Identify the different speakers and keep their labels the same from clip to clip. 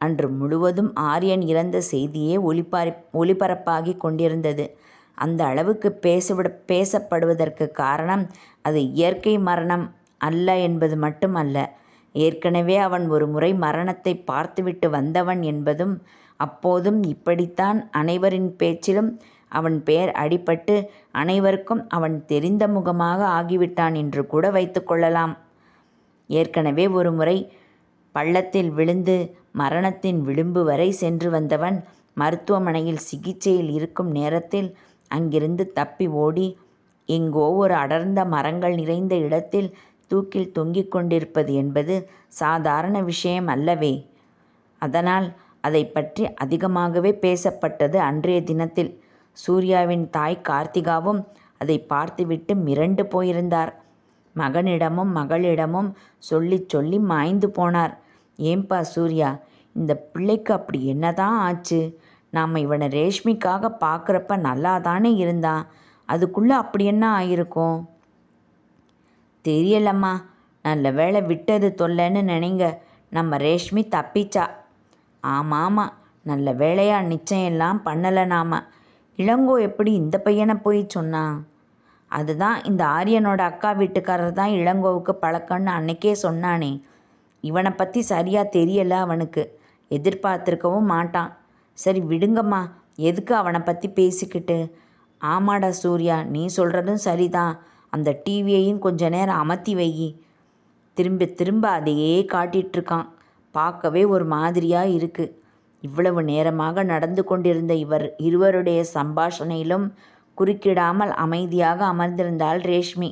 Speaker 1: அன்று முழுவதும் ஆரியன் இறந்த செய்தியே ஒளிபர ஒளிபரப்பாகி கொண்டிருந்தது. அந்த அளவுக்கு பேசவிட பேசப்படுவதற்கு காரணம் அது இயற்கை மரணம் அல்ல என்பது மட்டும் அல்ல ஏற்கனவே அவன் ஒரு முறை மரணத்தை பார்த்துவிட்டு வந்தவன் என்பதும் அப்போதும் இப்படித்தான் அனைவரின் பேச்சிலும் அவன் பெயர் அடிபட்டு அனைவருக்கும் அவன் தெரிந்த முகமாக ஆகிவிட்டான் என்று கூட வைத்துக்கொள்ளலாம் ஏற்கனவே ஒரு முறை பள்ளத்தில் விழுந்து மரணத்தின் விளிம்பு வரை சென்று வந்தவன் மருத்துவமனையில் சிகிச்சையில் இருக்கும் நேரத்தில் அங்கிருந்து தப்பி ஓடி எங்கோ ஒரு அடர்ந்த மரங்கள் நிறைந்த இடத்தில் தூக்கில் தொங்கிக் கொண்டிருப்பது என்பது சாதாரண விஷயம் அல்லவே. அதனால் அதை பற்றி அதிகமாகவே பேசப்பட்டது அன்றைய தினத்தில். சூர்யாவின் தாய் கார்த்திகாவும் அதை பார்த்துவிட்டு மிரண்டு போயிருந்தார். மகனிடமும் மகளிடமும் சொல்லி சொல்லி மாய்ந்து போனார். ஏன்பா சூர்யா இந்த பிள்ளைக்கு அப்படி என்னதான் ஆச்சு? நாம் இவனை ரேஷ்மிக்காக பார்க்குறப்ப நல்லா தானே இருந்தான். அதுக்குள்ளே அப்படி என்ன ஆயிருக்கும்? தெரியலம்மா நல்ல வேலை விட்டது தொல்லைன்னு நினைங்க. நம்ம ரேஷ்மி தப்பிச்சா. ஆமாம் ஆமாம் நல்ல வேலையா நிச்சயம்லாம் பண்ணலை நாம. இளங்கோ எப்படி இந்த பையனை போய் சொன்னான்? அதுதான் இந்த ஆரியனோட அக்கா வீட்டுக்காரர் தான் இளங்கோவுக்கு பழக்கம்னு அன்னைக்கே சொன்னானே. இவனை பற்றி சரியாக தெரியலை அவனுக்கு. எதிர்பார்த்துருக்கவும் மாட்டான். சரி விடுங்கம்மா. எதுக்கு அவனை பற்றி பேசிக்கிட்டு? ஆமாடா சூர்யா நீ சொல்கிறதும் சரிதான். அந்த டிவியையும் கொஞ்ச நேரம் அமர்த்தி வை. திரும்ப திரும்ப அதையே காட்டிகிட்ருக்கான் பார்க்கவே ஒரு மாதிரியாக இருக்குது இவ்வளவு நேரமாக நடந்து கொண்டிருந்த இவர் இருவருடைய சம்பாஷணையிலும் குறுக்கிடாமல் அமைதியாக அமர்ந்திருந்தாள் ரேஷ்மி.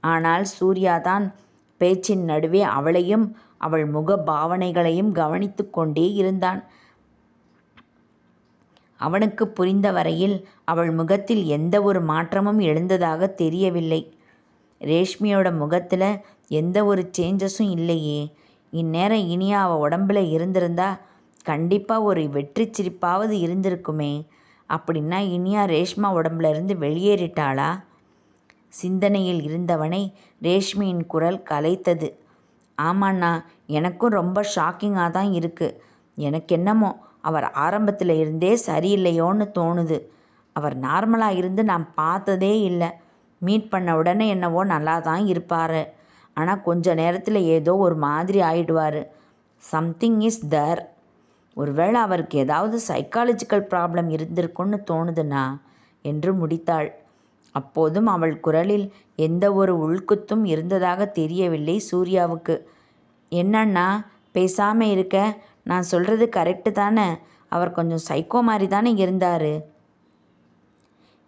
Speaker 1: ஆனால் சூர்யா தான் பேச்சின் நடுவே அவளையும் அவள் முக பாவனைகளையும் கவனித்து கொண்டே இருந்தான். அவனுக்கு புரிந்த வரையில் அவள் முகத்தில் எந்த ஒரு மாற்றமும் எழுந்ததாக தெரியவில்லை. ரேஷ்மியோட முகத்தில் எந்த ஒரு சேஞ்சஸும் இல்லையே. இந்நேரம் இனியா அவள் உடம்புல இருந்திருந்தா கண்டிப்பாக ஒரு வெற்றி சிரிப்பாவது இருந்திருக்குமே. அப்படின்னா இனியா ரேஷ்மா உடம்புல இருந்து வெளியேறிட்டாளா? சிந்தனையில் இருந்தவனை ரேஷ்மியின் குரல் கலைத்தது. ஆமாண்ணா எனக்கும் ரொம்ப ஷாக்கிங்காக தான் இருக்குது எனக்கு என்னமோ அவர் ஆரம்பத்தில் இருந்தே சரியில்லையோன்னு தோணுது. அவர் நார்மலாக இருந்து நான் பார்த்ததே இல்லை. மீட் பண்ண உடனே என்னவோ நல்லா தான் இருப்பார். ஆனால் கொஞ்ச நேரத்தில் ஏதோ ஒரு மாதிரி ஆயிடுவார். Something is there. ஒருவேளை அவருக்கு ஏதாவது சைக்காலஜிக்கல் ப்ராப்ளம் இருந்திருக்குன்னு தோணுதுண்ணா என்று முடித்தாள். அப்போதும் அவள் குரலில் எந்த ஒரு உள்குத்தும் இருந்ததாக தெரியவில்லை சூர்யாவுக்கு. என்னண்ணா பேசாமல் இருக்க? நான் சொல்கிறது கரெக்டு தானே? அவர் கொஞ்சம் சைக்கோ மாதிரி தானே இருந்தார்?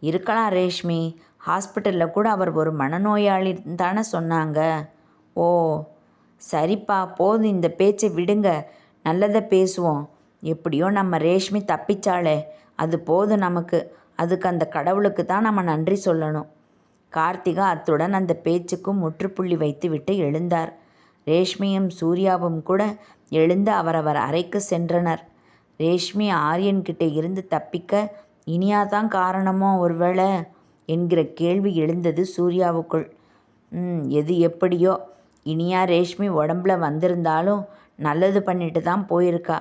Speaker 1: இருக்கலாம் ரேஷ்மி. ஹாஸ்பிட்டலில் கூட அவர் ஒரு மனநோயாளி தானே சொன்னாங்க. ஓ சரிப்பா போதும். இந்த பேச்சை விடுங்க. நல்லதை பேசுவோம். எப்படியோ நம்ம ரேஷ்மி தப்பிச்சாளே. அது போதும் நமக்கு. அதுக்கு அந்த கடவுளுக்கு தான் நம்ம நன்றி சொல்லணும். கார்த்திகா அத்துடன் அந்த பேச்சுக்கும் முற்றுப்புள்ளி வைத்துவிட்டு எழுந்தார். ரேஷ்மியும் சூர்யாவும் கூட எழுந்து அவரவர் அறைக்கு சென்றனர். ரேஷ்மி ஆரியன்கிட்ட இருந்து தப்பிக்க இனியாதான் காரணமோ ஒருவேளை? என்கிற கேள்வி எழுந்தது சூர்யாவுக்குள். எது எப்படியோ? இனியா ரேஷ்மி உடம்புல வந்திருந்தாலும் நல்லது பண்ணிட்டு தான் போயிருக்கா.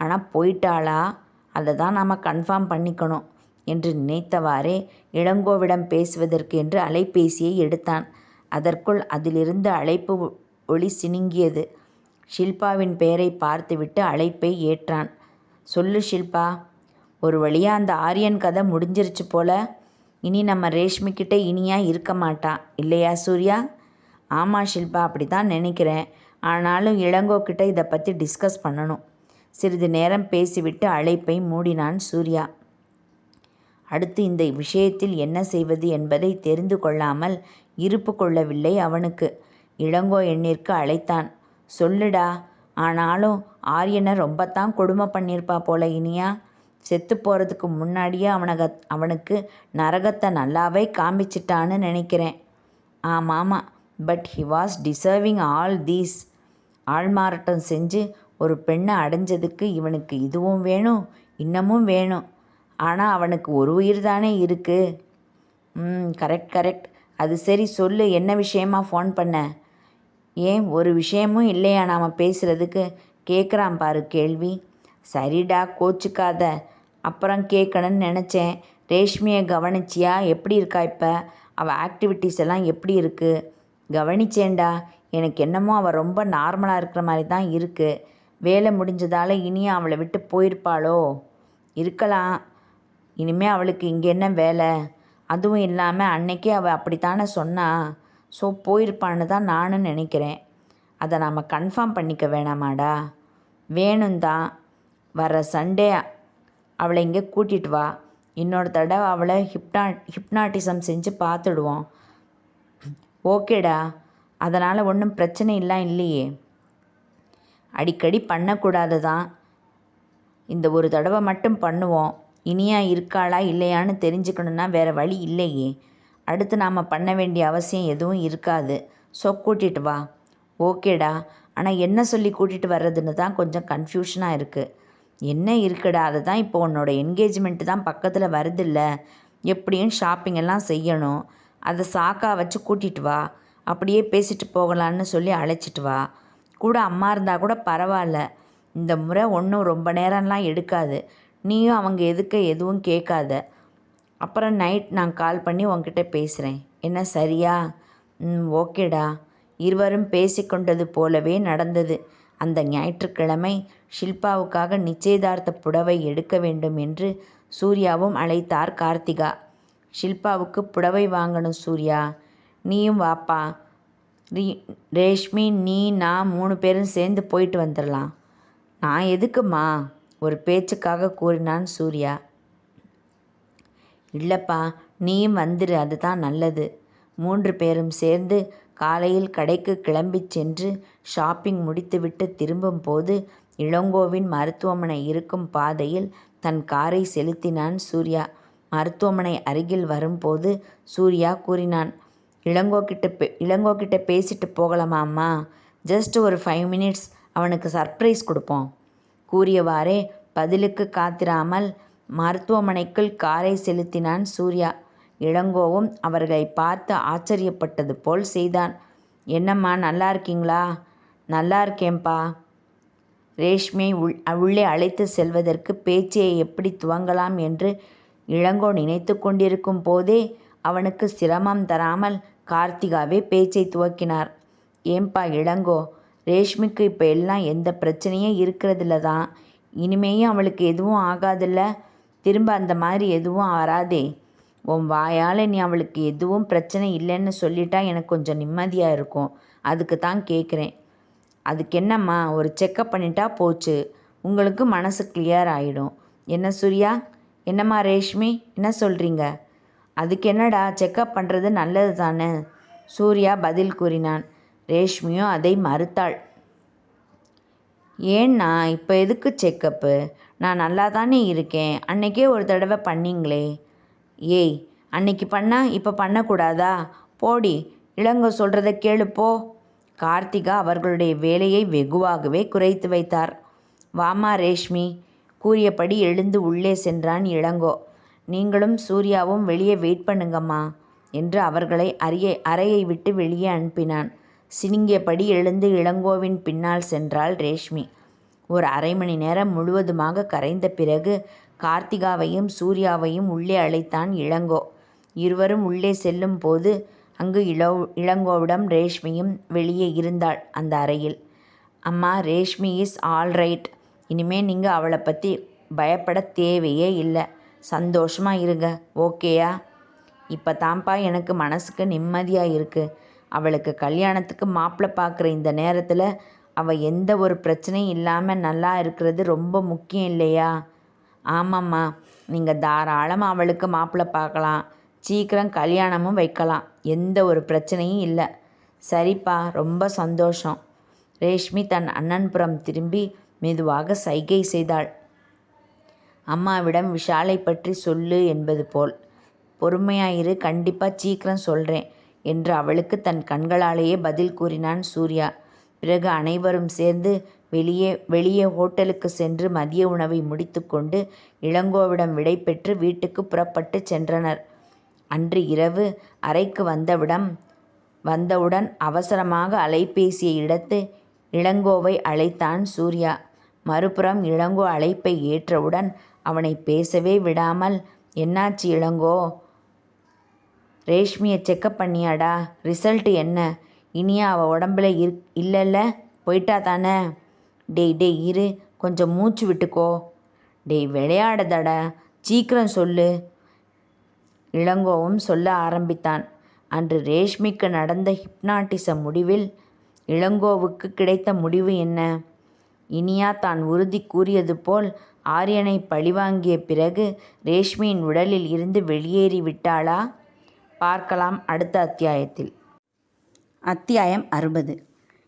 Speaker 1: ஆனால் போயிட்டாளா? அதை தான் நாம் கன்ஃபார்ம் பண்ணிக்கணும். என்று நினைத்தவாறே இளங்கோவிடம் பேசுவதற்கு என்று அலைபேசியை எடுத்தான். அதற்குள் அதிலிருந்து அழைப்பு ஒளி சினுங்கியது. ஷில்பாவின் பெயரை பார்த்துவிட்டு அழைப்பை ஏற்றான். சொல்லு ஷில்பா ஒரு வழியாக அந்த ஆரியன் கதை முடிஞ்சிருச்சு போல. இனி நம்ம ரேஷ்மிகிட்ட இனியா இருக்க மாட்டா இல்லையா சூர்யா? ஆமாம் ஷில்பா அப்படி தான் நினைக்கிறேன். ஆனாலும் இளங்கோ கிட்ட இதை பற்றி டிஸ்கஸ் பண்ணணும். சிறிது நேரம் பேசிவிட்டு அழைப்பை மூடினான் சூர்யா. அடுத்து இந்த விஷயத்தில் என்ன செய்வது என்பதை தெரிந்து கொள்ளாமல் இருப்பு கொள்ளவில்லை அவனுக்கு. இளங்கோ எண்ணிற்கு அழைத்தான். சொல்லுடா. ஆனாலும் ஆரியனை ரொம்பத்தான் கொடுமை பண்ணியிருப்பா போல இனியா. செத்து போகிறதுக்கு முன்னாடியே அவனக அவனுக்கு நரகத்தை நல்லாவே காமிச்சிட்டான்னு நினைக்கிறேன். ஆமாமா. But he was deserving all these ஆள்மாறாட்டம் செஞ்சு ஒரு பெண்ணை அடைஞ்சதுக்கு இவனுக்கு இதுவும் வேணும் இன்னமும் வேணும். ஆனால் அவனுக்கு ஒரு உயிர் தானே இருக்குது ம் கரெக்ட் கரெக்ட் அது சரி சொல்லு என்ன விஷயமா ஃபோன் பண்ண? ஏன் ஒரு விஷயமும் இல்லையா நாம் பேசுகிறதுக்கு கேட்குறான் பாரு கேள்வி. சரிடா கோச்சுக்காத. அப்புறம் கேட்கணும்னு நினச்சேன். ரேஷ்மியை கவனிச்சியா? எப்படி இருக்கா இப்போ? அவள் ஆக்டிவிட்டீஸ் எல்லாம் எப்படி இருக்குது கவனிச்சேன்டா. எனக்கு என்னமோ அவள் ரொம்ப நார்மலாக இருக்கிற மாதிரி தான் இருக்குது வேலை முடிஞ்சதால் இனியும் அவளை விட்டு போயிருப்பாளோ? இருக்கலாம். இனிமேல் அவளுக்கு இங்கே என்ன வேலை? அதுவும் இல்லாமல் அன்னைக்கே அவள் அப்படித்தானே சொன்னா. ஸோ போயிருப்பான்னு தான் நானும் நினைக்கிறேன். அதை நாம் கன்ஃபார்ம் பண்ணிக்க வேணாமாடா. வேணும் தான். வர சண்டே அவளை இங்கே கூட்டிகிட்டு வா. இன்னொரு தடவை அவளை ஹிப்னா ஹிப்னாட்டிசம் செஞ்சு பார்த்துடுவோம். ஓகேடா. அதனால் ஒன்றும் பிரச்சனை இல்லை இல்லையே. அடிக்கடி பண்ணக்கூடாது தான். இந்த ஒரு தடவை மட்டும் பண்ணுவோம். இனியா இருக்காளா இல்லையான்னு தெரிஞ்சுக்கணுன்னா வேறு வழி இல்லையே. அடுத்து நாம் பண்ண வேண்டிய அவசியம் எதுவும் இருக்காது. ஸோ கூட்டிகிட்டு வா. ஓகேடா. ஆனால் என்ன சொல்லி கூட்டிகிட்டு வர்றதுன்னு தான் கொஞ்சம் கன்ஃபியூஷனாக இருக்குது என்ன இருக்குடா? அதை தான் இப்போ உன்னோட என்கேஜ்மெண்ட்டு தான் பக்கத்தில் வருதில்ல. எப்படியும் ஷாப்பிங் எல்லாம் செய்யணும். அதை சாக்கா வச்சு கூட்டிகிட்டு வா. அப்படியே பேசிட்டு போகலான்னு சொல்லி அழைச்சிட்டு வா. கூட அம்மா இருந்தால் கூட பரவாயில்ல. இந்த முறை ஒன்றும் ரொம்ப நேரம்லாம் எடுக்காது. நீயும் அவங்க எதுக்க எதுவும் கேட்காத. அப்புறம் நைட் நான் கால் பண்ணி உன்கிட்ட பேசுகிறேன் என்ன சரியா? ம் ஓகேடா. இருவரும் பேசிக்கொண்டது போலவே நடந்தது. அந்த ஞாயிற்றுக்கிழமை ஷில்பாவுக்காக நிச்சயதார்த்த புடவை எடுக்க வேண்டும் என்று சூர்யாவும் அழைத்தார் கார்த்திகா. ஷில்பாவுக்கு புடவை வாங்கணும் சூர்யா. நீயும் வாப்பா. ரீ ரேஷ்மி நீ நான் மூணு பேரும் சேர்ந்து போயிட்டு வந்துடலாம் நான் எதுக்குமா ஒரு பேச்சுக்காக கூறினான் சூர்யா. இல்லைப்பா நீயும் வந்துரு அதுதான் நல்லது. மூன்று பேரும் சேர்ந்து காலையில் கடைக்கு கிளம்பிச் சென்று ஷாப்பிங் முடித்துவிட்டு திரும்பும் போது இளங்கோவின் மருத்துவமனை இருக்கும் பாதையில் தன் காரை செலுத்தினான் சூர்யா. மருத்துவமனை அருகில் வரும்போது சூர்யா கூறினான் இளங்கோ கிட்ட பே இளங்கோ கிட்ட பேசிட்டு போகலாமாம்மா ஜஸ்ட் ஒரு ஃபைவ் மினிட்ஸ் அவனுக்கு சர்ப்ரைஸ் கொடுப்போம். கூறியவாறே பதிலுக்கு காத்திராமல் மருத்துவமனைக்குள் காரை செலுத்தினான் சூர்யா. இளங்கோவும் அவர்களை பார்த்து ஆச்சரியப்பட்டது போல் செய்தான். என்னம்மா நல்லா இருக்கீங்களா? நல்லா இருக்கேன்பா ரேஷ்மியை உள் உள்ளே அழைத்து செல்வதற்கு பேச்சை எப்படி துவங்கலாம் என்று இளங்கோ நினைத்து கொண்டிருக்கும் போதே அவனுக்கு சிரமம் தராமல் கார்த்திகாவே பேச்சை துவக்கினார். ஏம்பா இளங்கோ ரேஷ்மிக்கு இப்போ எல்லாம் எந்த பிரச்சனையும் இருக்கிறதில்ல தான். இனிமேயும் அவளுக்கு எதுவும் ஆகாதில்ல. திரும்ப அந்த மாதிரி எதுவும் வராதே உன் வாயால் நீ அவளுக்கு எதுவும் பிரச்சனை இல்லைன்னு சொல்லிட்டா எனக்கு கொஞ்சம் நிம்மதியாக இருக்கும். அதுக்கு தான் கேட்குறேன் அதுக்கு என்னம்மா ஒரு செக்கப் பண்ணிட்டா போச்சு. உங்களுக்கு மனசு கிளியர் ஆகிடும் என்ன சூர்யா? என்னம்மா ரேஷ்மி? என்ன சொல்கிறீங்க அதுக்கு என்னடா செக்கப் பண்ணுறது நல்லது தானே சூர்யா பதில் கூறினான். ரேஷ்மியும் அதை மறுத்தாள். ஏன்னா இப்போ எதுக்கு செக்கப்பு? நான் நல்லா தானே இருக்கேன். அன்னைக்கே ஒரு தடவை பண்ணீங்களே. ஏய் அன்னைக்கு பண்ணால் இப்போ பண்ணக்கூடாதா? போடி இளங்கோ சொல்கிறத கேளுப்போ கார்த்திகா அவர்களுடைய வேலையை வெகுவாகவே குறைத்து வைத்தார். வாமா ரேஷ்மி. கூறியபடி எழுந்து உள்ளே சென்றான் இளங்கோ. நீங்களும் சூர்யாவும் வெளியே வெயிட் பண்ணுங்கம்மா என்று அவர்களை அறிய அறையை விட்டு வெளியே அனுப்பினான். சினிங்கியபடி எழுந்து இளங்கோவின் பின்னால் சென்றாள் ரேஷ்மி. ஒரு அரை மணி நேரம் முழுவதுமாக கரைந்த பிறகு கார்த்திகாவையும் சூர்யாவையும் உள்ளே அழைத்தான் இளங்கோ. இருவரும் உள்ளே செல்லும் போது அங்கு இளோ இளங்கோவிடம் ரேஷ்மியும் வெளியே இருந்தாள் அந்த அறையில். அம்மா ரேஷ்மி இஸ் ஆல் ரைட். இனிமே நீங்கள் அவளை பற்றி பயப்பட தேவையே இல்லை. சந்தோஷமாக இருங்க. ஓகேயா? இப்போ தான்ப்பா எனக்கு மனசுக்கு நிம்மதியாக இருக்குது அவளுக்கு கல்யாணத்துக்கு மாப்பிள்ளை பார்க்குற இந்த நேரத்தில் அவள் எந்த ஒரு பிரச்சனையும் இல்லாமல் நல்லா இருக்கிறது ரொம்ப முக்கியம் இல்லையா? ஆமாம்மா. நீங்கள் தாராளமாக அவளுக்கு மாப்பிள்ளை பார்க்கலாம். சீக்கிரம் கல்யாணமும் வைக்கலாம். எந்த ஒரு பிரச்சனையும் இல்லை. சரிப்பா. ரொம்ப சந்தோஷம். ரேஷ்மி தன் அண்ணன்புறம் திரும்பி மெதுவாக சைகை செய்தாள். அம்மாவிடம் விஷாலை பற்றி சொல்லு என்பது போல். பொறுமையாயிரு கண்டிப்பாக சீக்கிரம் சொல்கிறேன் என்று அவளுக்கு தன் கண்களாலேயே பதில் கூறினான் சூர்யா. பிறகு அனைவரும் சேர்ந்து வெளியே வெளியே ஹோட்டலுக்கு சென்று மதிய உணவை முடித்துக்கொண்டு இளங்கோவிடம் விடைபெற்று வீட்டுக்கு புறப்பட்டுச் சென்றனர். அன்று இரவு அறைக்கு வந்தவிடம் வந்தவுடன் அவசரமாக அலைபேசியை எடுத்து இளங்கோவை அழைத்தான் சூர்யா. மறுபுறம் இளங்கோ அழைப்பை ஏற்றவுடன் அவனை பேசவே விடாமல் என்னாச்சு இளங்கோ? ரேஷ்மியை செக்கப் பண்ணியாடா? ரிசல்ட்டு என்ன? இனியா அவள் உடம்புல இல்லல்ல போயிட்டா தானே? டேய் டேய் இரு கொஞ்சம் மூச்சு விட்டுக்கோ. டேய் விளையாடாதடா சீக்கிரம் சொல்லு. இளங்கோவும் சொல்ல ஆரம்பித்தான். அன்று ரேஷ்மிக்கு நடந்த ஹிப்னாட்டிச முடிவில் இளங்கோவுக்கு கிடைத்த முடிவு என்ன? இனியா தான் உறுதி கூறியது போல் ஆரியனை பழிவாங்கிய பிறகு ரேஷ்மியின் உடலில் இருந்து வெளியேறி விட்டாளா? பார்க்கலாம் அடுத்த அத்தியாயத்தில். அத்தியாயம் அறுபது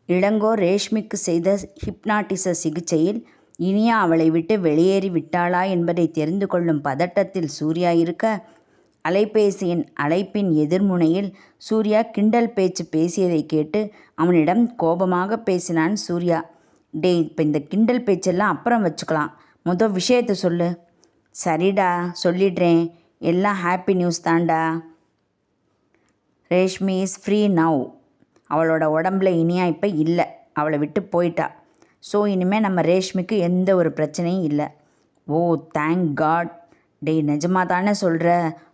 Speaker 1: இளங்கோ ரேஷ்மிக்கு செய்த ஹிப்னாட்டிச சிகிச்சையில் இனியா அவளை விட்டு வெளியேறி விட்டாளா என்பதை தெரிந்து கொள்ளும் பதட்டத்தில் சூர்யா இருக்க அலைபேசியின் அழைப்பின் எதிர்முனையில் சூர்யா கிண்டல் பேச்சு பேசியதை கேட்டு அவனிடம் கோபமாக பேசினான் சூர்யா. டேய் இப்போ இந்த கிண்டல் பேச்செல்லாம் அப்புறம் வச்சுக்கலாம். முத விஷயத்த சொல்லு. சரிடா சொல்லிடுறேன். எல்லாம் ஹாப்பி நியூஸ் தான்டா. Reshmi is free now. அவளோட உடம்புல இனியா இப்போ இல்லை. அவளை விட்டு போயிட்டா. ஸோ இனிமேல் நம்ம ரேஷ்மிக்கு எந்த ஒரு பிரச்சனையும் இல்லை. Oh thank God. டேய் நிஜமாக தானே சொல்கிற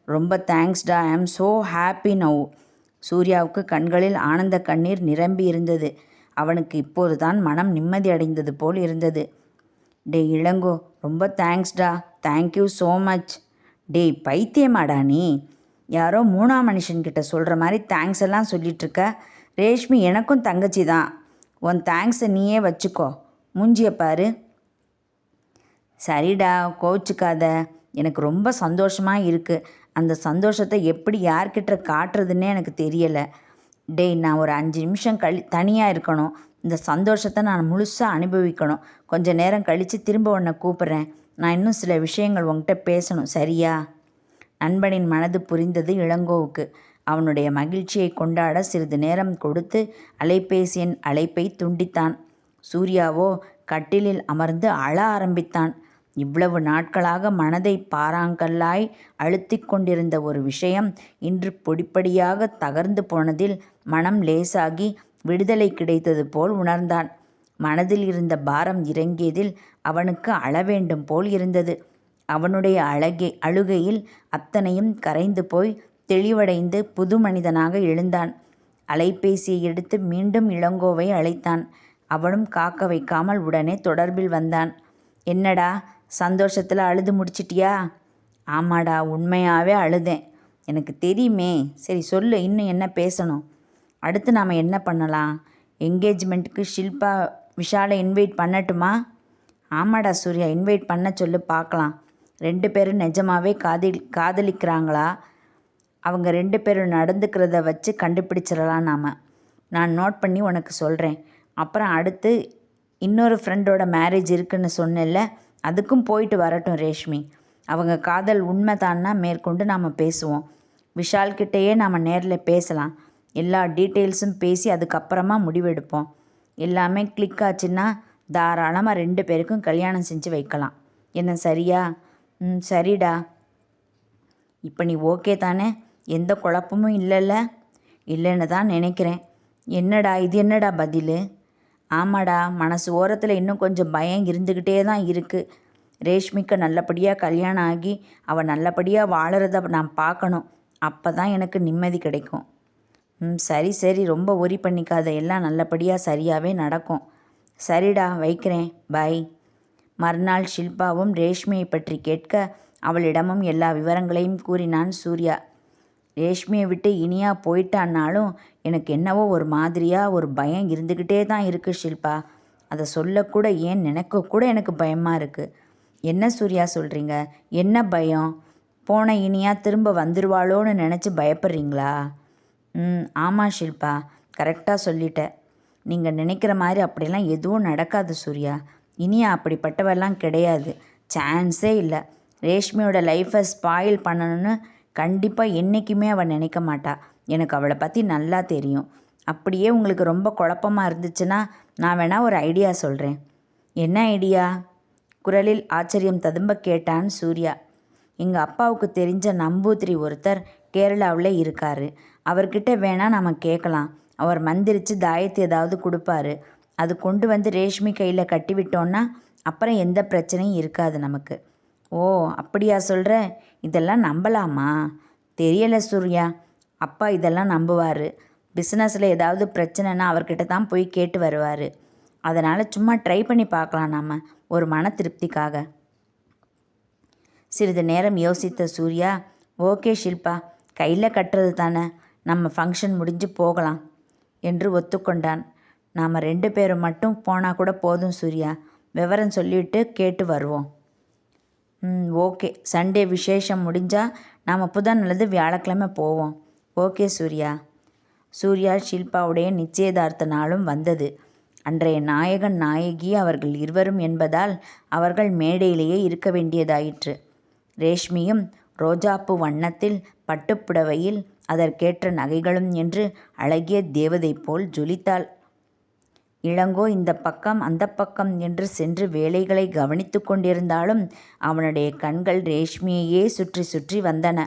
Speaker 1: ரொம்ப தேங்க்ஸ்டா ஐ ஆம் ஸோ ஹாப்பி நவ். சூர்யாவுக்கு கண்களில் ஆனந்த கண்ணீர் நிரம்பி இருந்தது. அவனுக்கு இப்போது தான் மனம் நிம்மதி அடைந்தது போல் இருந்தது. டேய் இளங்கோ ரொம்ப தேங்க்ஸ்டா தேங்க்யூ ஸோ மச். டேய் பைத்தியமாடா நீ? யாரோ மூணாம் மனுஷன்கிட்ட சொல்கிற மாதிரி தேங்க்ஸ் எல்லாம் சொல்லிகிட்ருக்க. ரேஷ்மி எனக்கும் தங்கச்சி தான். உன் தேங்க்ஸை நீயே வச்சுக்கோ. மூஞ்சிய பாரு. சரிடா கோவிச்சுக்காத. எனக்கு ரொம்ப சந்தோஷமாக இருக்குது அந்த சந்தோஷத்தை எப்படி யார்கிட்ட காட்டுறதுன்னே எனக்கு தெரியலை டேய் நான் ஒரு அஞ்சு நிமிஷம் கழி தனியாக இருக்கணும். இந்த சந்தோஷத்தை நான் முழுசாக அனுபவிக்கணும். கொஞ்சம் நேரம் கழித்து திரும்ப உன்னை கூப்பிட்றேன். நான் இன்னும் சில விஷயங்கள் உங்ககிட்ட பேசணும் சரியா? நண்பனின் மனது புரிந்தது இளங்கோவுக்கு. அவனுடைய மகிழ்ச்சியை கொண்டாட சிறிது நேரம் கொடுத்து அலைபேசியின் அழைப்பை துண்டித்தான். சூர்யாவோ கட்டிலில் அமர்ந்து அழ ஆரம்பித்தான். இவ்வளவு நாட்களாக மனதை பாறாங்கல்லாய் அழுத்தி கொண்டிருந்த ஒரு விஷயம் இன்று பொடிப்படியாக தகர்ந்து போனதில் மனம் லேசாகி விடுதலை கிடைத்தது போல் உணர்ந்தான். மனதில் இருந்த பாரம் இறங்கியதில் அவனுக்கு அழ வேண்டும் போல் இருந்தது. அவனுடைய அழகை அழுகையில் அத்தனையும் கரைந்து போய் தெளிவடைந்து புது மனிதனாக எழுந்தான். அலைபேசியை எடுத்து மீண்டும் இளங்கோவை அழைத்தான். அவனும் காக்க வைக்காமல் உடனே தொடர்பில் வந்தான். என்னடா சந்தோஷத்தில் அழுது முடிச்சிட்டியா? ஆமாடா உண்மையாகவே அழுதேன். எனக்கு தெரியுமே. சரி சொல்லு இன்னும் என்ன பேசணும்? அடுத்து நாம் என்ன பண்ணலாம்? என்கேஜ்மெண்ட்டுக்கு ஷில்பா விஷாலை இன்வைட் பண்ணட்டுமா? ஆமாடா சூர்யா இன்வைட் பண்ண சொல்லு பார்க்கலாம். ரெண்டு பேரும் நிஜமாவே காதல் காதலிக்கிறாங்களா? அவங்க ரெண்டு பேரும் நடந்துக்கிறத வச்சு கண்டுபிடிச்சிடலாம் நாம் நான் நோட் பண்ணி உனக்கு சொல்கிறேன் அப்புறம் அடுத்து இன்னொரு ஃப்ரெண்டோட மேரேஜ் இருக்குன்னு சொன்னேன்ல அதுக்கும் போயிட்டு வரட்டும் ரேஷ்மி. அவங்க காதல் உண்மை தான்னா மேற்கொண்டு நாம் பேசுவோம். விஷால்கிட்டேயே நாம் நேரில் பேசலாம். எல்லா டீட்டெயில்ஸும் பேசி அதுக்கப்புறமா முடிவெடுப்போம். எல்லாமே கிளிக் ஆச்சுன்னா தாராளமாக ரெண்டு பேருக்கும் கல்யாணம் செஞ்சு வைக்கலாம். என்ன சரியா? ம் சரிடா. இப்போ நீ ஓகே தானே? எந்த குழப்பமும் இல்லைல்ல? இல்லைன்னு தான் நினைக்கிறேன். என்னடா இது என்னடா பதில் ஆமாடா மனசு ஓரத்தில் இன்னும் கொஞ்சம் பயம் இருந்துக்கிட்டே தான் இருக்குது ரேஷ்மிக்கு நல்லபடியாக கல்யாணம் ஆகி அவள் நல்லபடியாக வாழறத நான் பார்க்கணும். அப்போ தான் எனக்கு நிம்மதி கிடைக்கும். ம் சரி சரி ரொம்ப ஒரி பண்ணிக்காத எல்லாம் நல்லபடியாக சரியாகவே நடக்கும். சரிடா வைக்கிறேன் பை. மறுநாள் ஷில்பாவும் ரேஷ்மியை பற்றி கேட்க அவளிடமும் எல்லா விவரங்களையும் கூறினான் சூர்யா. ரேஷ்மியை விட்டு இனியா போயிட்டான்னாலும் எனக்கு என்னவோ ஒரு மாதிரியா ஒரு பயம் இருந்துக்கிட்டே தான் இருக்கு ஷில்பா. அதை சொல்லக்கூட ஏன் நினைக்க கூட எனக்கு பயமா இருக்கு. என்ன சூர்யா சொல்றீங்க? என்ன பயம்? போன இனியா திரும்ப வந்துருவாளோன்னு நினச்சி பயப்படுறீங்களா? ம் ஆமாம் ஷில்பா கரெக்டாக சொல்லிட்ட. நீங்கள் நினைக்கிற மாதிரி அப்படிலாம் எதுவும் நடக்காது சூர்யா இனி அப்படிப்பட்டவெல்லாம் கிடையாது. சான்ஸே இல்லை. ரேஷ்மியோட லைஃப்பை ஸ்பாயில் பண்ணணும்னு கண்டிப்பாக என்றைக்குமே அவள் நினைக்க மாட்டா. எனக்கு அவளை பற்றி நல்லா தெரியும். அப்படியே உங்களுக்கு ரொம்ப குழப்பமாக இருந்துச்சுன்னா நான் வேணால் ஒரு ஐடியா சொல்கிறேன் என்ன ஐடியா? குரலில் ஆச்சரியம் ததும்ப கேட்டான் சூர்யா. எங்கள் அப்பாவுக்கு தெரிஞ்ச நம்பூத்திரி ஒருத்தர் கேரளாவில் இருக்கார். அவர்கிட்ட வேணால் நம்ம கேட்கலாம். அவர் மந்திரிச்சு தாயத்து ஏதாவது கொடுப்பாரு. அது கொண்டு வந்து ரேஷ்மி கையில் கட்டி விட்டோன்னா அப்புறம் எந்த பிரச்சனையும் இருக்காது நமக்கு. ஓ அப்படியா சொல்கிற இதெல்லாம் நம்பலாமா? தெரியலை சூர்யா. அப்பா இதெல்லாம் நம்புவார். பிஸ்னஸில் ஏதாவது பிரச்சனைனா அவர்கிட்ட தான் போய் கேட்டு வருவார். அதனால் சும்மா ட்ரை பண்ணி பார்க்கலாம் நாம் ஒரு மன திருப்திக்காக. சிறிது நேரம் யோசித்த சூர்யா ஓகே ஷில்பா கையில் கட்டுறது தானே நம்ம ஃபங்க்ஷன் முடிஞ்சு போகலாம் என்று ஒத்துக்கொண்டான். நாம் ரெண்டு பேரும் மட்டும் போனால் கூட போதும் சூர்யா. விவரம் சொல்லிவிட்டு கேட்டு வருவோம். ம் ஓகே. சண்டே விசேஷம் முடிஞ்சால் நாம் புதன் அல்லது வியாழக்கிழமை போவோம். ஓகே சூர்யா. சூர்யா ஷில்பாவுடைய நிச்சயதார்த்த நாளும் வந்தது. அன்றைய நாயகன் நாயகி அவர்கள் இருவரும் என்பதால் அவர்கள் மேடையிலேயே இருக்க வேண்டியதாயிற்று. ரேஷ்மியும் ரோஜாப்பு வண்ணத்தில் பட்டுப்புடவையில் அதற்கேற்ற நகைகளும் என்று அழகிய தேவதை போல் ஜொலித்தாள். இளங்கோ இந்த பக்கம் அந்த பக்கம் என்று சென்று வேலைகளை கவனித்து கொண்டிருந்தாலும் அவனுடைய கண்கள் ரேஷ்மியையே சுற்றி சுற்றி வந்தன.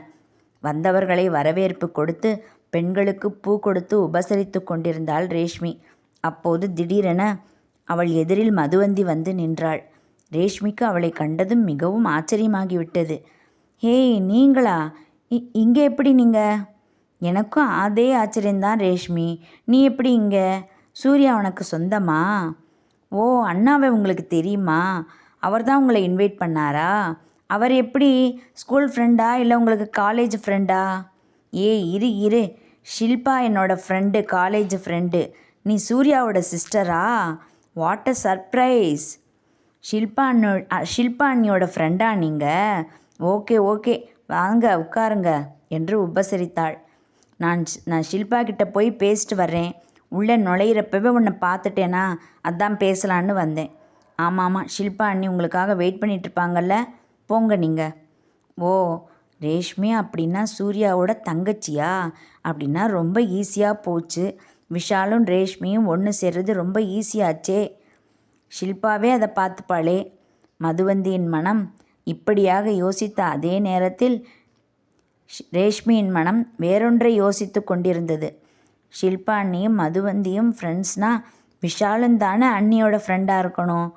Speaker 1: வந்தவர்களை வரவேற்பு கொடுத்து பெண்களுக்கு பூ கொடுத்து உபசரித்து கொண்டிருந்தாள் ரேஷ்மி. அப்போது திடீரென அவள் எதிரில் மதுவந்தி வந்து நின்றாள். ரேஷ்மிக்கு அவளை கண்டதும் மிகவும் ஆச்சரியமாகிவிட்டது. ஹேய் நீங்களா? இங்கே எப்படி நீங்கள் எனக்கும் அதே ஆச்சரியந்தான் ரேஷ்மி. நீ எப்படி இங்கே? சூர்யா உனக்கு சொந்தமா? ஓ அண்ணாவை உங்களுக்கு தெரியுமா? அவர் தான் உங்களை இன்வைட் பண்ணாரா? அவர் எப்படி ஸ்கூல் ஃப்ரெண்டா இல்லை உங்களுக்கு காலேஜ் ஃப்ரெண்டா ஏ இரு இரு. ஷில்பா என்னோட ஃப்ரெண்டு காலேஜ் ஃப்ரெண்டு நீ சூர்யாவோட சிஸ்டரா வாட் அ சர்ப்ரைஸ் ஷில்பா அண்ணோ ஷில்பா அண்ணியோட ஃப்ரெண்டா நீங்கள் ஓகே ஓகே. வாங்க உட்காருங்க என்று உபசரித்தாள். நான் நான் ஷில்பா கிட்ட போய் பேசிட்டு வர்றேன். உள்ளே நுழையிறப்பவே உன்னை பார்த்துட்டேனா? அதான் பேசலான்னு வந்தேன். ஆமாம் ஆமாம் ஷில்பா அண்ணி உங்களுக்காக வெயிட் பண்ணிகிட்ருப்பாங்கல்ல போங்க நீங்கள் ஓ ரேஷ்மி அப்படின்னா சூர்யாவோட தங்கச்சியா? அப்படின்னா ரொம்ப ஈஸியாக போச்சு. விஷாலும் ரேஷ்மியும் ஒன்று சேர்றது ரொம்ப ஈஸியாச்சே ஷில்பாவே அதை பார்த்துப்பாளே. மதுவந்தியின் மனம் இப்படியாக யோசித்த அதே நேரத்தில் ரேஷ்மியின் மனம் வேறொன்றை யோசித்து கொண்டிருந்தது. ஷில்பா அண்ணியும் மதுவந்தியும் ஃப்ரெண்ட்ஸ்னால் விஷாலும் தானே அண்ணியோட ஃப்ரெண்டாக இருக்கணும்.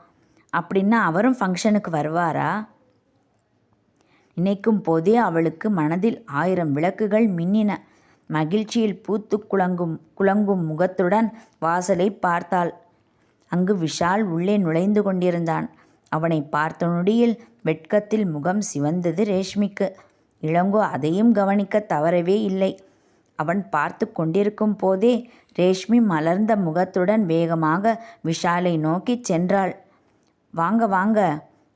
Speaker 1: அப்படின்னா அவரும் ஃபங்க்ஷனுக்கு வருவாரா? நினைக்கும் போதே அவளுக்கு மனதில் ஆயிரம் விளக்குகள் மின்னின. மகிழ்ச்சியில் பூத்து குலங்கும் குலங்கும் முகத்துடன் வாசலை பார்த்தாள். அங்கு விஷால் உள்ளே நுழைந்து கொண்டிருந்தான். அவனை பார்த்த நொடியில் வெட்கத்தில் முகம் சிவந்தது ரேஷ்மிக்கு. இளங்கோ அதையும் கவனிக்க தவறவே இல்லை. அவன் பார்த்து கொண்டிருக்கும் போதே ரேஷ்மி மலர்ந்த முகத்துடன் வேகமாக விஷாலை நோக்கி சென்றாள். வாங்க வாங்க.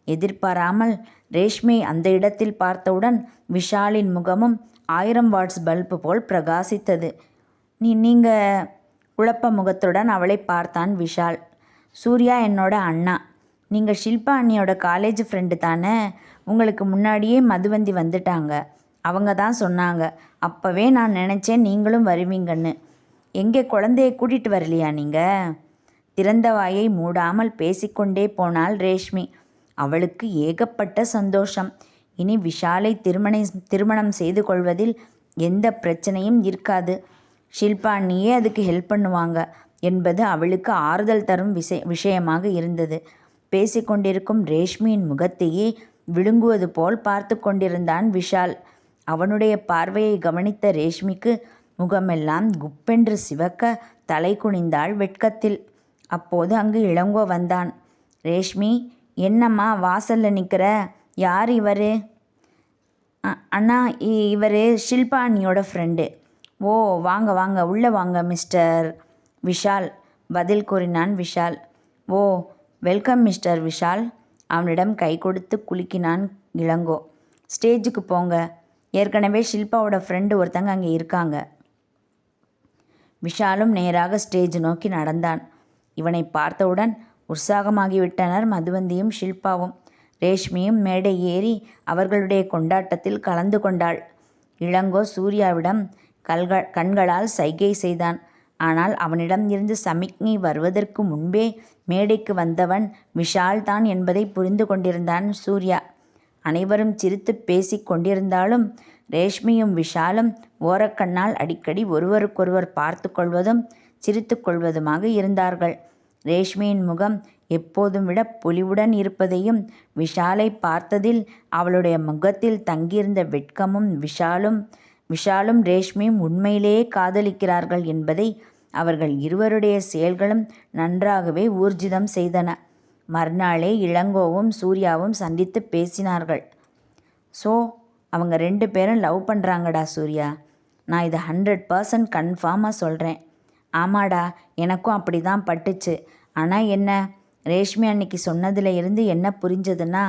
Speaker 1: எதிர்பாராமல் ரேஷ்மி அந்த இடத்தில் பார்த்தவுடன் விஷாலின் முகமும் ஆயிரம் வாட்ஸ் பல்பு போல் பிரகாசித்தது. நீ நீங்கள் குழப்ப முகத்துடன் அவளை பார்த்தான் விஷால். சூர்யா என்னோட அண்ணா. நீங்கள் ஷில்பா அண்ணியோட காலேஜ் ஃப்ரெண்டு தானே. உங்களுக்கு முன்னாடியே மதுவந்தி வந்துட்டாங்க. அவங்க தான் சொன்னாங்க. அப்போவே நான் நினச்சேன் நீங்களும் வருவீங்கன்னு. எங்கே குழந்தைய கூட்டிகிட்டு வரலையா நீங்கள் திறந்த வாயை மூடாமல் பேசிக்கொண்டே போனாள் ரேஷ்மி. அவளுக்கு ஏகப்பட்ட சந்தோஷம். இனி விஷாலை திருமண திருமணம் செய்து கொள்வதில் எந்த பிரச்சனையும் இருக்காது. ஷில்பா அண்ணியே அதுக்கு ஹெல்ப் பண்ணுவாங்க என்பது அவளுக்கு ஆறுதல் தரும் விஷய விஷயமாக இருந்தது. பேசிக்கொண்டிருக்கும் ரேஷ்மியின் முகத்தையே விழுங்குவது போல் பார்த்து கொண்டிருந்தான் விஷால். அவனுடைய பார்வையை கவனித்த ரேஷ்மிக்கு முகமெல்லாம் குப்பென்று சிவக்க தலை குனிந்தாள் வெட்கத்தில். அப்போது அங்கு இளங்கோ வந்தான். ரேஷ்மி என்னம்மா வாசல்ல நிற்கிற யார் இவர்? அண்ணா இவர் ஷில்பானியோட ஃப்ரெண்டு ஓ வாங்க வாங்க உள்ளே வாங்க மிஸ்டர். விஷால் பதில் கூறினான் Vishal. Oh welcome mister Vishal. அவனிடம் கை கொடுத்து குலுக்கினான் இளங்கோ. ஸ்டேஜுக்கு போங்க. ஏற்கனவே ஷில்பாவோட ஃப்ரெண்டு ஒருத்தங்க அங்கே இருக்காங்க. விஷாலும் நேராக ஸ்டேஜ் நோக்கி நடந்தான். இவனை பார்த்தவுடன் உற்சாகமாகிவிட்டனர் மதுவந்தியும் ஷில்பாவும். ரேஷ்மியும் மேடை ஏறி அவர்களுடைய கொண்டாட்டத்தில் கலந்து கொண்டாள். இளங்கோ சூர்யாவிடம் கல்க கண்களால் சைகை செய்தான். ஆனால் அவனிடம் இருந்து சமிக்ஞை வருவதற்கு முன்பே மேடைக்கு வந்தவன் விஷால் தான் என்பதை புரிந்து கொண்டிருந்தான் சூர்யா. அனைவரும் சிரித்து பேசிக் கொண்டிருந்தாலும் ரேஷ்மியும் விஷாலும் ஓரக்கண்ணால் அடிக்கடி ஒருவருக்கொருவர் பார்த்து கொள்வதும் சிரித்து கொள்வதுமாக இருந்தார்கள். ரேஷ்மியின் முகம் எப்போதும் விட பொலிவுடன் இருப்பதையும் விஷாலை பார்த்ததில் அவளுடைய முகத்தில் தங்கியிருந்த வெட்கமும் விஷாலும் விஷாலும் ரேஷ்மியும் உண்மையிலேயே காதலிக்கிறார்கள் என்பதை அவர்கள் இருவருடைய செயல்களும் நன்றாகவே ஊர்ஜிதம் செய்தன. மறுநாளே இளங்கோவும் சூர்யாவும் சந்தித்து பேசினார்கள். ஸோ அவங்க ரெண்டு பேரும் லவ் பண்ணுறாங்கடா சூர்யா. நான் இதை ஹண்ட்ரட் பர்சன்ட் கன்ஃபார்மாக சொல்கிறேன் ஆமாடா எனக்கும் அப்படி தான் பட்டுச்சு. ஆனால் என்ன? ரேஷ்மி அன்னைக்கு சொன்னதில் இருந்து என்ன புரிஞ்சதுன்னா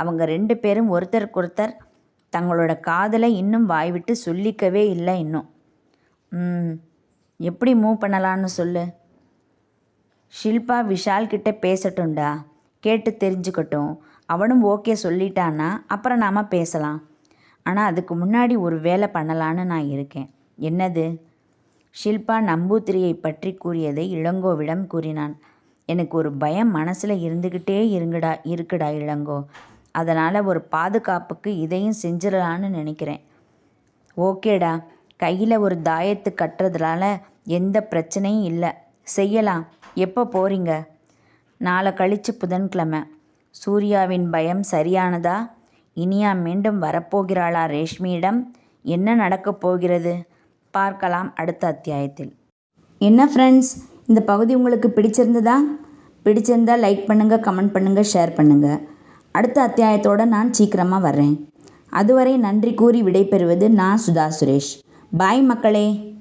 Speaker 1: அவங்க ரெண்டு பேரும் ஒருத்தருக்கொருத்தர் தங்களோட காதலை இன்னும் வாய்விட்டு சொல்லிக்கவே இல்லை இன்னும். எப்படி மூவ் பண்ணலான்னு சொல்லு. ஷில்பா விஷால் கிட்ட பேசட்டும்டா. கேட்டு தெரிஞ்சுக்கட்டும். அவனும் ஓகே சொல்லிட்டான்னா அப்புறம் நாம் பேசலாம். ஆனால் அதுக்கு முன்னாடி ஒரு வேலை பண்ணலான்னு நான் இருக்கேன். என்னது? ஷில்பா நம்பூத்திரியை பற்றி கூறியதை இளங்கோவிடம் கூறினான். எனக்கு ஒரு பயம் மனசில் இருந்துக்கிட்டே இருங்கடா இருக்குடா இளங்கோ. அதனால் ஒரு பாதுகாப்புக்கு இதையும் செஞ்சிடலான்னு நினைக்கிறேன். ஓகேடா. கையில் ஒரு தாயத்து கட்டுறதுனால எந்த பிரச்சனையும் இல்லை. செய்யலாம். எப்போ போகிறீங்க நாளை கழித்து புதன்கிழமை. சூர்யாவின் பயம் சரியானதா? இனியா மீண்டும் வரப்போகிறாளா ரேஷ்மியிடம்? என்ன நடக்கப் போகிறது? பார்க்கலாம் அடுத்த அத்தியாயத்தில். என்ன ஃப்ரெண்ட்ஸ் இந்த பகுதி உங்களுக்கு பிடிச்சிருந்ததா? பிடிச்சிருந்தால் லைக் பண்ணுங்கள் கமெண்ட் பண்ணுங்கள் ஷேர் பண்ணுங்கள் அடுத்த அத்தியாயத்தோடு நான் சீக்கிரமாக வர்றேன். அதுவரை நன்றி கூறி விடைபெறுவது நான் சுதா சுரேஷ். பாய் மக்களே.